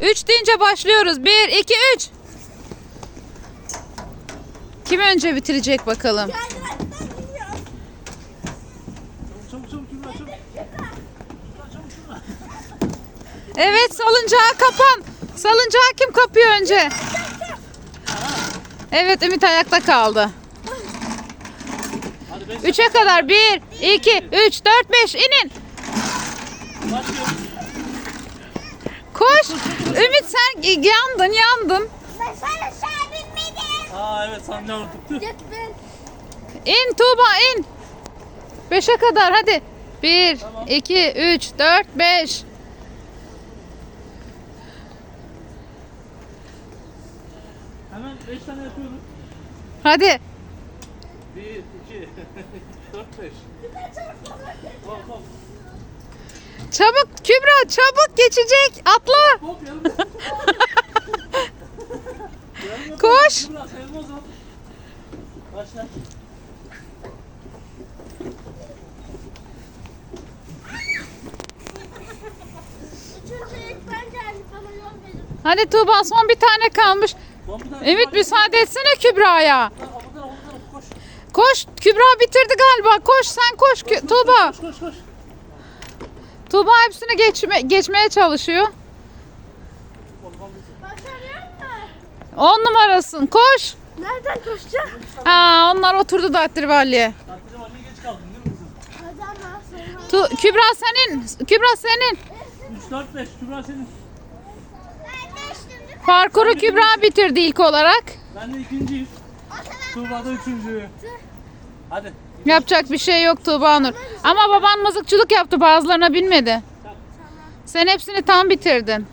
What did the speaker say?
3 deyince başlıyoruz. 1, 2, 3. Kim önce bitirecek bakalım? Evet salıncağı kapan. Salıncağı kim kapıyor önce? Evet Ümit ayakta kaldı. Hadi beş 3'e kadar 1, 2, 3, 4, 5 inin. başlıyoruz. Koş. Ümit sen yandın yandın. Ben sana aşağı binmedim. Aa evet sen ne. İn Tuğba in. 5'e kadar hadi. 1, 2, 3, 4, 5. Hemen 5 tane yapıyoruz. Hadi. 1, 2, 4, 5. Hop hop. Çabuk Kübra çabuk geçecek. Atla. Koş. Hadi Tuğba son bir tane kalmış. Ümit müsaade etsene Kübra'ya. Koş. Koş Kübra bitirdi galiba. Koş sen koş Kü- Tuğba. Koş koş koş. Tuğba hepsini geçme, geçmeye çalışıyor. Başarıyor mu? 10 numarasın koş. Nereden koşacağım? Ha, onlar oturdu Dattirvalli'ye. Anne geç kaldın değil mi kızım? Tu Kübra senin. Kübra senin. 3, 4, 5. Kübra senin. Parkuru Kübra bitirdi ilk olarak. Ben de ikinciyim. Tuğba da üçüncü. Hadi. Yapacak bir şey yok Tuğba Nur. Ama baban mızıkçılık yaptı bazılarına bilmedi. Sen hepsini tam bitirdin.